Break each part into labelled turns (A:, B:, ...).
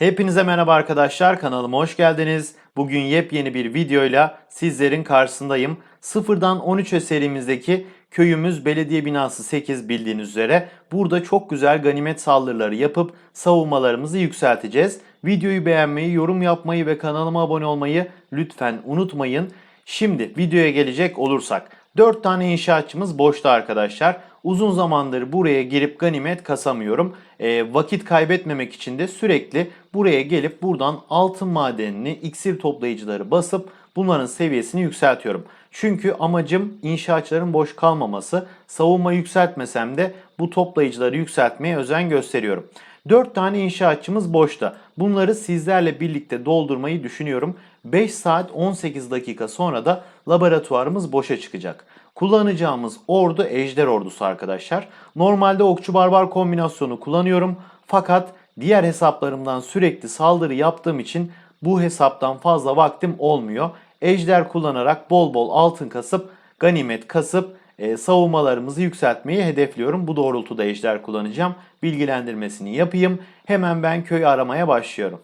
A: Hepinize merhaba arkadaşlar kanalıma hoş geldiniz. Bugün yepyeni bir videoyla sizlerin karşısındayım. Sıfırdan 13'e serimizdeki köyümüz belediye binası 8 bildiğiniz üzere. Burada çok güzel ganimet saldırıları yapıp savunmalarımızı yükselteceğiz. Videoyu beğenmeyi, yorum yapmayı ve kanalıma abone olmayı lütfen unutmayın. Şimdi videoya gelecek olursak 4 tane inşaatçımız boşta arkadaşlar. Uzun zamandır buraya girip ganimet kasamıyorum. E, vakit kaybetmemek için de sürekli buraya gelip buradan altın madenini, iksir toplayıcıları basıp bunların seviyesini yükseltiyorum. Çünkü amacım inşaatçıların boş kalmaması. Savunma yükseltmesem de bu toplayıcıları yükseltmeye özen gösteriyorum. 4 tane inşaatçımız boşta. Bunları sizlerle birlikte doldurmayı düşünüyorum. 5 saat 18 dakika sonra da laboratuvarımız boşa çıkacak. Kullanacağımız ordu ejder ordusu arkadaşlar. Normalde okçu barbar kombinasyonu kullanıyorum. Fakat diğer hesaplarımdan sürekli saldırı yaptığım için bu hesaptan fazla vaktim olmuyor. Ejder kullanarak bol bol altın kasıp ganimet kasıp e, savunmalarımızı yükseltmeyi hedefliyorum. Bu doğrultuda ejder kullanacağım. Bilgilendirmesini yapayım. Hemen ben köy aramaya başlıyorum.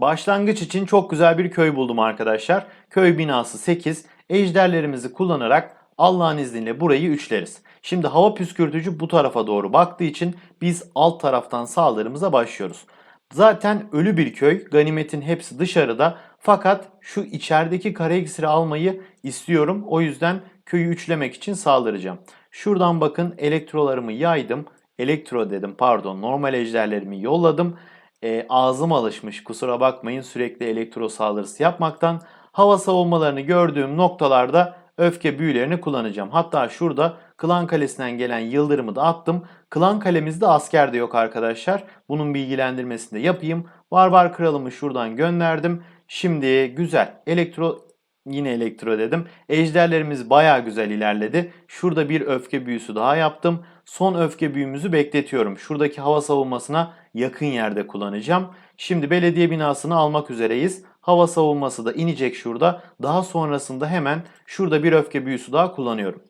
A: Başlangıç için çok güzel bir köy buldum arkadaşlar. Köy binası 8. Ejderlerimizi kullanarak Allah'ın izniyle burayı üçleriz. Şimdi hava püskürtücü bu tarafa doğru baktığı için biz alt taraftan saldırımıza başlıyoruz. Zaten ölü bir köy. Ganimetin hepsi dışarıda. Fakat şu içerideki kare iksiri almayı istiyorum. O yüzden köyü üçlemek için saldıracağım. Şuradan bakın elektrolarımı yaydım. Elektro dedim pardon normal ejderlerimi yolladım. E, ağzım alışmış kusura bakmayın sürekli elektro saldırısı yapmaktan. Hava savunmalarını gördüğüm noktalarda öfke büyülerini kullanacağım. Hatta şurada Klan Kalesi'nden gelen yıldırımı da attım. Klan Kalemizde asker de yok arkadaşlar. Bunun bilgilendirmesini de yapayım. Barbar Kralımı şuradan gönderdim. Şimdi güzel. Elektro yine elektro dedim. Ejderlerimiz baya güzel ilerledi. Şurada bir öfke büyüsü daha yaptım. Son öfke büyümüzü bekletiyorum. Şuradaki hava savunmasına yakın yerde kullanacağım. Şimdi belediye binasını almak üzereyiz. Hava savunması da inecek şurada. Daha sonrasında hemen şurada bir öfke büyüsü daha kullanıyorum.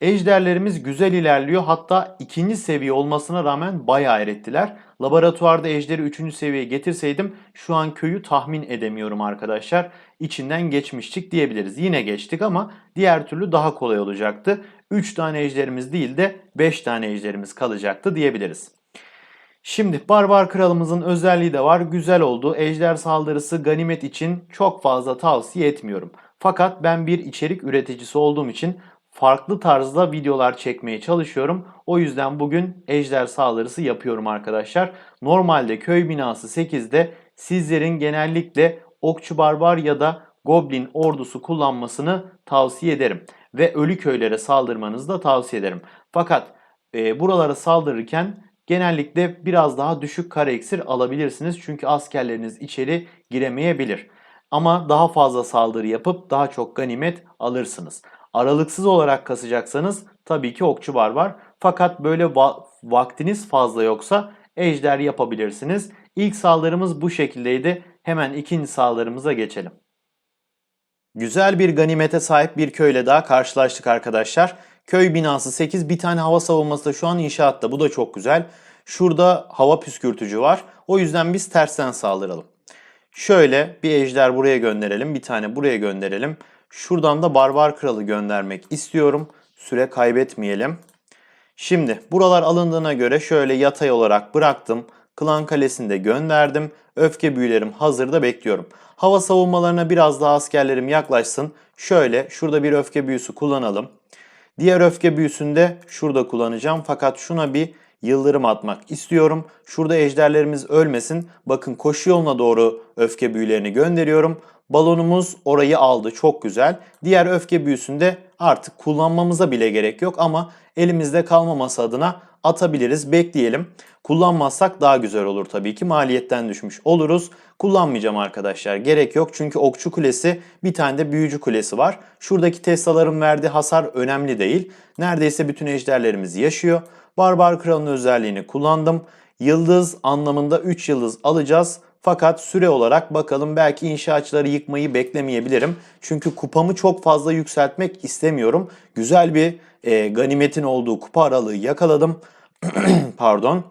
A: Ejderlerimiz güzel ilerliyor. Hatta ikinci seviye olmasına rağmen bayağı erittiler. Laboratuvarda ejderi üçüncü seviyeye getirseydim şu an köyü tahmin edemiyorum arkadaşlar. İçinden geçmiştik diyebiliriz. Yine geçtik ama diğer türlü daha kolay olacaktı. 3 tane ejderimiz değil de 5 tane ejderimiz kalacaktı diyebiliriz. Şimdi Barbar Kralımızın özelliği de var. Güzel oldu. Ejder saldırısı ganimet için çok fazla tavsiye etmiyorum. Fakat ben bir içerik üreticisi olduğum için farklı tarzda videolar çekmeye çalışıyorum. O yüzden bugün ejder saldırısı yapıyorum arkadaşlar. Normalde köy binası 8'de sizlerin genellikle okçu barbar ya da goblin ordusu kullanmasını tavsiye ederim. Ve ölü köylere saldırmanızı da tavsiye ederim. Fakat e, buralara saldırırken genellikle biraz daha düşük kare iksir alabilirsiniz. Çünkü askerleriniz içeri giremeyebilir. Ama daha fazla saldırı yapıp daha çok ganimet alırsınız. Aralıksız olarak kasacaksanız tabii ki okçu barbar. Fakat böyle va- vaktiniz fazla yoksa ejder yapabilirsiniz. İlk saldırımız bu şekildeydi. Hemen ikinci saldırımıza geçelim. Güzel bir ganimete sahip bir köyle daha karşılaştık arkadaşlar. Köy binası 8 bir tane hava savunması da şu an inşaatta. Bu da çok güzel. Şurada hava püskürtücü var. O yüzden biz tersten saldıralım. Şöyle bir ejder buraya gönderelim. Bir tane buraya gönderelim. Şuradan da barbar kralı göndermek istiyorum. Süre kaybetmeyelim. Şimdi buralar alındığına göre şöyle yatay olarak bıraktım. Klan kalesinde gönderdim. Öfke büyülerim hazırda bekliyorum. Hava savunmalarına biraz daha askerlerim yaklaşsın. Şöyle şurada bir öfke büyüsü kullanalım. Diğer öfke büyüsünde şurada kullanacağım. Fakat şuna bir yıldırım atmak istiyorum. Şurada ejderlerimiz ölmesin. Bakın koşu yoluna doğru öfke büyülerini gönderiyorum. Balonumuz orayı aldı. Çok güzel. Diğer öfke büyüsünde artık kullanmamıza bile gerek yok ama elimizde kalmaması adına atabiliriz. Bekleyelim. Kullanmazsak daha güzel olur tabii ki. Maliyetten düşmüş oluruz. Kullanmayacağım arkadaşlar. Gerek yok. Çünkü okçu kulesi bir tane de büyücü kulesi var. Şuradaki Tesla'ların verdiği hasar önemli değil. Neredeyse bütün ejderlerimiz yaşıyor. Barbar Kral'ın özelliğini kullandım. Yıldız anlamında 3 yıldız alacağız. Fakat süre olarak bakalım belki inşaatçıları yıkmayı beklemeyebilirim. Çünkü kupamı çok fazla yükseltmek istemiyorum. Güzel bir e, ganimetin olduğu kupa aralığı yakaladım. Pardon.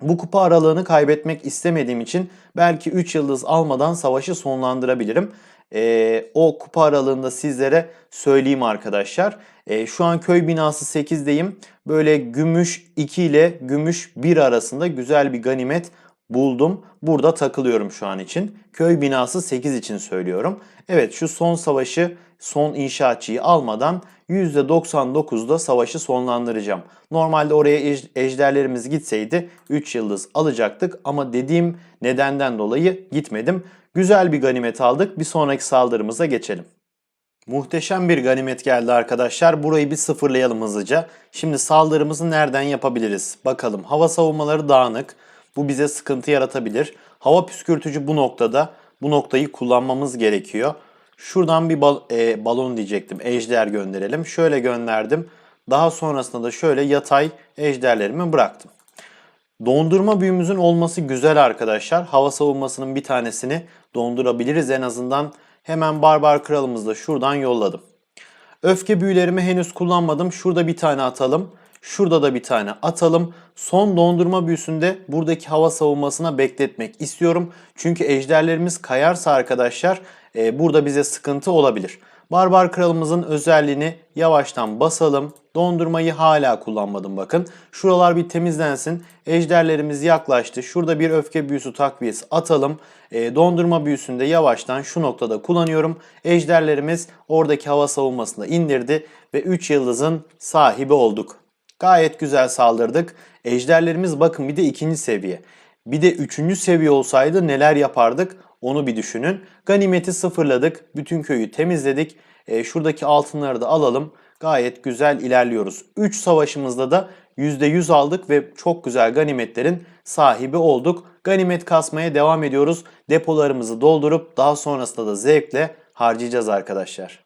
A: Bu kupa aralığını kaybetmek istemediğim için belki 3 yıldız almadan savaşı sonlandırabilirim. Ee, o kupa aralığında sizlere söyleyeyim arkadaşlar. Ee, şu an köy binası 8'deyim. Böyle gümüş 2 ile gümüş 1 arasında güzel bir ganimet buldum. Burada takılıyorum şu an için. Köy binası 8 için söylüyorum. Evet şu son savaşı, son inşaatçıyı almadan %99'da savaşı sonlandıracağım. Normalde oraya ej- ejderlerimiz gitseydi 3 yıldız alacaktık ama dediğim nedenden dolayı gitmedim. Güzel bir ganimet aldık. Bir sonraki saldırımıza geçelim. Muhteşem bir ganimet geldi arkadaşlar. Burayı bir sıfırlayalım hızlıca. Şimdi saldırımızı nereden yapabiliriz? Bakalım. Hava savunmaları dağınık. Bu bize sıkıntı yaratabilir. Hava püskürtücü bu noktada. Bu noktayı kullanmamız gerekiyor. Şuradan bir bal- e, balon diyecektim. Ejder gönderelim. Şöyle gönderdim. Daha sonrasında da şöyle yatay ejderlerimi bıraktım. Dondurma büyümüzün olması güzel arkadaşlar. Hava savunmasının bir tanesini dondurabiliriz en azından. Hemen Barbar Kralımızı da şuradan yolladım. Öfke büyülerimi henüz kullanmadım. Şurada bir tane atalım. Şurada da bir tane atalım. Son dondurma büyüsünde buradaki hava savunmasına bekletmek istiyorum. Çünkü ejderlerimiz kayarsa arkadaşlar e, burada bize sıkıntı olabilir. Barbar kralımızın özelliğini yavaştan basalım. Dondurmayı hala kullanmadım bakın. Şuralar bir temizlensin. Ejderlerimiz yaklaştı. Şurada bir öfke büyüsü takviyesi atalım. E, dondurma büyüsünde yavaştan şu noktada kullanıyorum. Ejderlerimiz oradaki hava savunmasını indirdi ve 3 yıldızın sahibi olduk. Gayet güzel saldırdık. Ejderlerimiz bakın bir de ikinci seviye. Bir de üçüncü seviye olsaydı neler yapardık onu bir düşünün. Ganimeti sıfırladık. Bütün köyü temizledik. E, şuradaki altınları da alalım. Gayet güzel ilerliyoruz. 3 savaşımızda da %100 aldık ve çok güzel ganimetlerin sahibi olduk. Ganimet kasmaya devam ediyoruz. Depolarımızı doldurup daha sonrasında da zevkle harcayacağız arkadaşlar.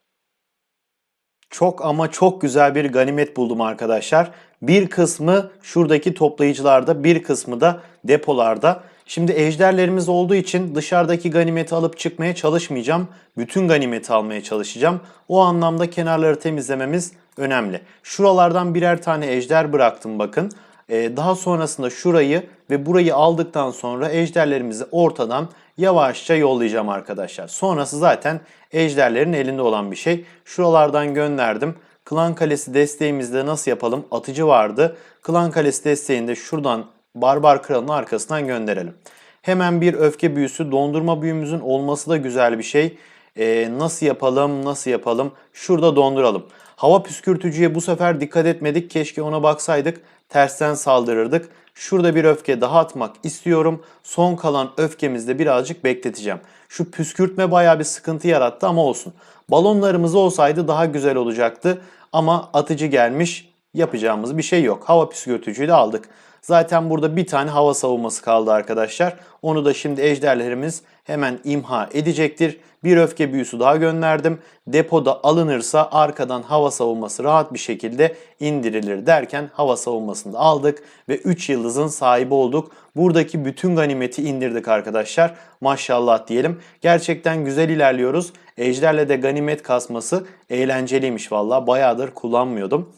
A: Çok ama çok güzel bir ganimet buldum arkadaşlar. Bir kısmı şuradaki toplayıcılarda, bir kısmı da depolarda. Şimdi ejderlerimiz olduğu için dışarıdaki ganimeti alıp çıkmaya çalışmayacağım. Bütün ganimeti almaya çalışacağım. O anlamda kenarları temizlememiz önemli. Şuralardan birer tane ejder bıraktım bakın. Ee, daha sonrasında şurayı ve burayı aldıktan sonra ejderlerimizi ortadan yavaşça yollayacağım arkadaşlar. Sonrası zaten ejderlerin elinde olan bir şey. Şuralardan gönderdim. Klan Kalesi desteğimizde nasıl yapalım? Atıcı vardı. Klan Kalesi desteğinde şuradan Barbar Kral'ın arkasından gönderelim. Hemen bir öfke büyüsü, dondurma büyümüzün olması da güzel bir şey. Ee, nasıl yapalım, nasıl yapalım? Şurada donduralım. Hava püskürtücüye bu sefer dikkat etmedik. Keşke ona baksaydık. Tersten saldırırdık. Şurada bir öfke daha atmak istiyorum. Son kalan öfkemizde birazcık bekleteceğim. Şu püskürtme bayağı bir sıkıntı yarattı ama olsun. Balonlarımız olsaydı daha güzel olacaktı. Ama atıcı gelmiş. Yapacağımız bir şey yok. Hava püskürtücüyü de aldık. Zaten burada bir tane hava savunması kaldı arkadaşlar. Onu da şimdi ejderlerimiz hemen imha edecektir. Bir öfke büyüsü daha gönderdim. Depoda alınırsa arkadan hava savunması rahat bir şekilde indirilir derken hava savunmasını da aldık ve 3 yıldızın sahibi olduk. Buradaki bütün ganimeti indirdik arkadaşlar. Maşallah diyelim. Gerçekten güzel ilerliyoruz. Ejderle de ganimet kasması eğlenceliymiş valla. Bayağıdır kullanmıyordum.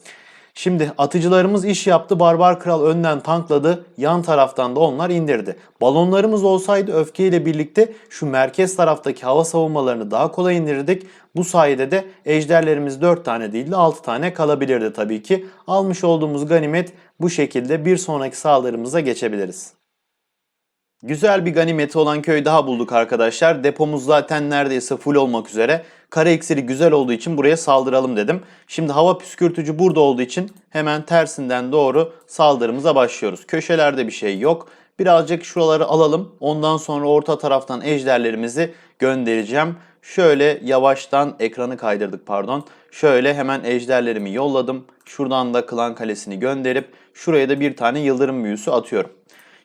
A: Şimdi atıcılarımız iş yaptı. Barbar Kral önden tankladı. Yan taraftan da onlar indirdi. Balonlarımız olsaydı öfkeyle birlikte şu merkez taraftaki hava savunmalarını daha kolay indirirdik. Bu sayede de ejderlerimiz 4 tane değil de 6 tane kalabilirdi tabii ki. Almış olduğumuz ganimet bu şekilde bir sonraki saldırımıza geçebiliriz. Güzel bir ganimeti olan köy daha bulduk arkadaşlar. Depomuz zaten neredeyse full olmak üzere. Kara iksiri güzel olduğu için buraya saldıralım dedim. Şimdi hava püskürtücü burada olduğu için hemen tersinden doğru saldırımıza başlıyoruz. Köşelerde bir şey yok. Birazcık şuraları alalım. Ondan sonra orta taraftan ejderlerimizi göndereceğim. Şöyle yavaştan ekranı kaydırdık pardon. Şöyle hemen ejderlerimi yolladım. Şuradan da klan kalesini gönderip şuraya da bir tane yıldırım büyüsü atıyorum.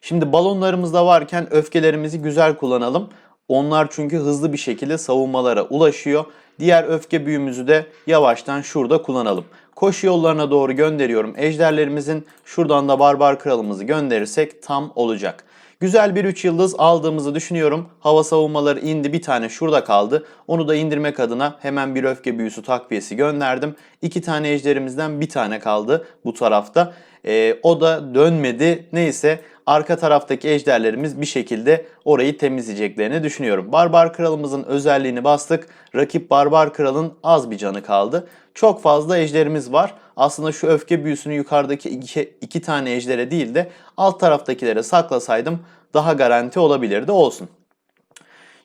A: Şimdi balonlarımız da varken öfkelerimizi güzel kullanalım. Onlar çünkü hızlı bir şekilde savunmalara ulaşıyor. Diğer öfke büyümüzü de yavaştan şurada kullanalım. Koşu yollarına doğru gönderiyorum. Ejderlerimizin şuradan da barbar kralımızı gönderirsek tam olacak. Güzel bir 3 yıldız aldığımızı düşünüyorum. Hava savunmaları indi bir tane şurada kaldı. Onu da indirmek adına hemen bir öfke büyüsü takviyesi gönderdim. İki tane ejderimizden bir tane kaldı bu tarafta. E, o da dönmedi. Neyse arka taraftaki ejderlerimiz bir şekilde orayı temizleyeceklerini düşünüyorum. Barbar kralımızın özelliğini bastık. Rakip barbar kralın az bir canı kaldı. Çok fazla ejderimiz var. Aslında şu öfke büyüsünü yukarıdaki iki, iki tane ejdere değil de alt taraftakilere saklasaydım daha garanti olabilirdi olsun.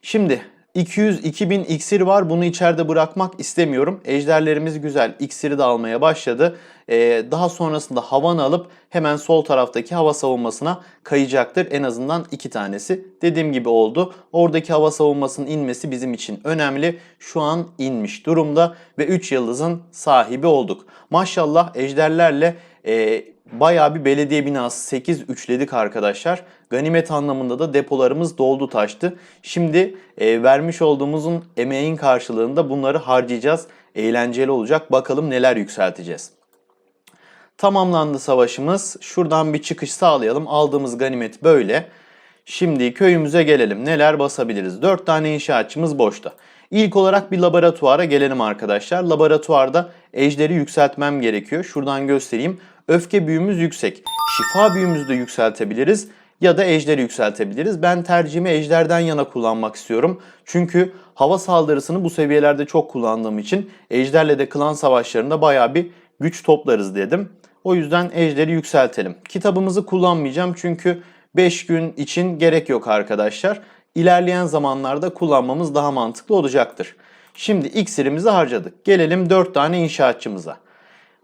A: Şimdi 200 2000 iksir var. Bunu içeride bırakmak istemiyorum. Ejderlerimiz güzel. İksiri de almaya başladı. Ee, daha sonrasında havan alıp hemen sol taraftaki hava savunmasına kayacaktır. En azından iki tanesi. Dediğim gibi oldu. Oradaki hava savunmasının inmesi bizim için önemli. Şu an inmiş durumda ve 3 yıldızın sahibi olduk. Maşallah ejderlerle e, bayağı bir belediye binası 8 üçledik arkadaşlar. Ganimet anlamında da depolarımız doldu taştı. Şimdi e, vermiş olduğumuzun emeğin karşılığında bunları harcayacağız. Eğlenceli olacak. Bakalım neler yükselteceğiz. Tamamlandı savaşımız. Şuradan bir çıkış sağlayalım. Aldığımız ganimet böyle. Şimdi köyümüze gelelim. Neler basabiliriz? 4 tane inşaatçımız boşta. İlk olarak bir laboratuvara gelelim arkadaşlar. Laboratuvarda ejderi yükseltmem gerekiyor. Şuradan göstereyim. Öfke büyümüz yüksek. Şifa büyümüzü de yükseltebiliriz ya da ejderi yükseltebiliriz. Ben tercihimi ejderden yana kullanmak istiyorum. Çünkü hava saldırısını bu seviyelerde çok kullandığım için ejderle de klan savaşlarında bayağı bir güç toplarız dedim. O yüzden ejderi yükseltelim. Kitabımızı kullanmayacağım çünkü 5 gün için gerek yok arkadaşlar. İlerleyen zamanlarda kullanmamız daha mantıklı olacaktır. Şimdi iksirimizi harcadık. Gelelim 4 tane inşaatçımıza.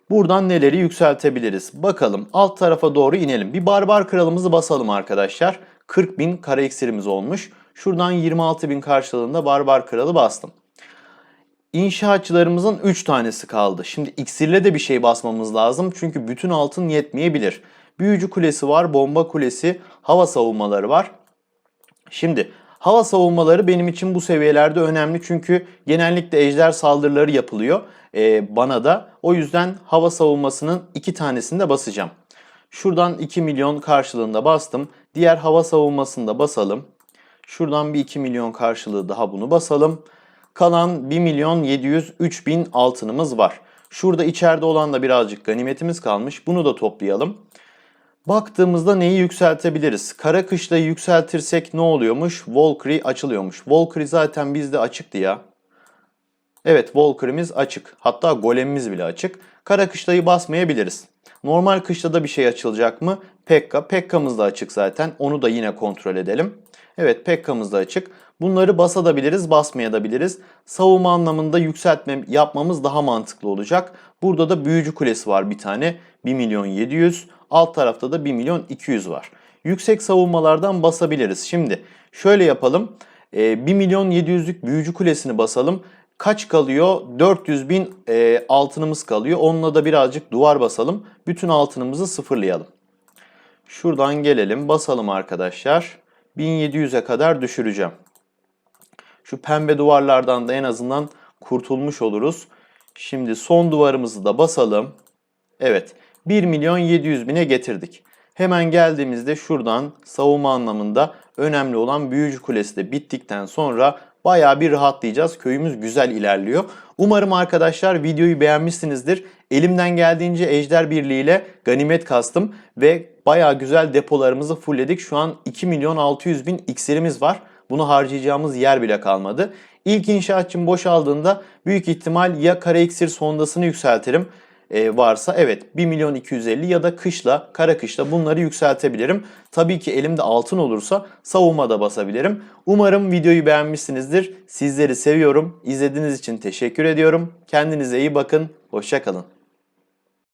A: Buradan neleri yükseltebiliriz? Bakalım alt tarafa doğru inelim. Bir barbar kralımızı basalım arkadaşlar. 40 bin kara iksirimiz olmuş. Şuradan 26 bin karşılığında barbar kralı bastım. İnşaatçılarımızın 3 tanesi kaldı. Şimdi iksirle de bir şey basmamız lazım. Çünkü bütün altın yetmeyebilir. Büyücü kulesi var, bomba kulesi, hava savunmaları var. Şimdi hava savunmaları benim için bu seviyelerde önemli. Çünkü genellikle ejder saldırıları yapılıyor e, bana da. O yüzden hava savunmasının iki tanesini de basacağım. Şuradan 2 milyon karşılığında bastım. Diğer hava savunmasını da basalım. Şuradan bir 2 milyon karşılığı daha bunu basalım. Kalan 1 milyon 703 bin altınımız var. Şurada içeride olan da birazcık ganimetimiz kalmış. Bunu da toplayalım. Baktığımızda neyi yükseltebiliriz? Kara kışlayı yükseltirsek ne oluyormuş? Valkyrie açılıyormuş. Valkyrie zaten bizde açıktı ya. Evet Valkyrie'miz açık. Hatta golemimiz bile açık. Kara kışlayı basmayabiliriz. Normal kışlada bir şey açılacak mı? Pekka. Pekka'mız da açık zaten. Onu da yine kontrol edelim. Evet Pekka'mız da açık. Bunları basabiliriz, basmayabiliriz. Savunma anlamında yükseltme yapmamız daha mantıklı olacak. Burada da büyücü kulesi var bir tane. 1 milyon 700. Alt tarafta da 1 milyon 200 var. Yüksek savunmalardan basabiliriz. Şimdi şöyle yapalım. 1 milyon 700'lük büyücü kulesini basalım. Kaç kalıyor? 400 bin e, altınımız kalıyor. Onunla da birazcık duvar basalım. Bütün altınımızı sıfırlayalım. Şuradan gelelim basalım arkadaşlar. 1700'e kadar düşüreceğim. Şu pembe duvarlardan da en azından kurtulmuş oluruz. Şimdi son duvarımızı da basalım. Evet 1 milyon 700 bine getirdik. Hemen geldiğimizde şuradan savunma anlamında önemli olan büyücü kulesi de bittikten sonra bayağı bir rahatlayacağız. Köyümüz güzel ilerliyor. Umarım arkadaşlar videoyu beğenmişsinizdir. Elimden geldiğince Ejder Birliği ile ganimet kastım ve bayağı güzel depolarımızı fullledik. Şu an 2 milyon 600 bin iksirimiz var. Bunu harcayacağımız yer bile kalmadı. İlk inşaatçım boşaldığında büyük ihtimal ya kara iksir sondasını yükseltirim varsa evet 1 milyon 250 ya da kışla kara kışla bunları yükseltebilirim. Tabii ki elimde altın olursa savunma da basabilirim. Umarım videoyu beğenmişsinizdir. Sizleri seviyorum. İzlediğiniz için teşekkür ediyorum. Kendinize iyi bakın. Hoşçakalın.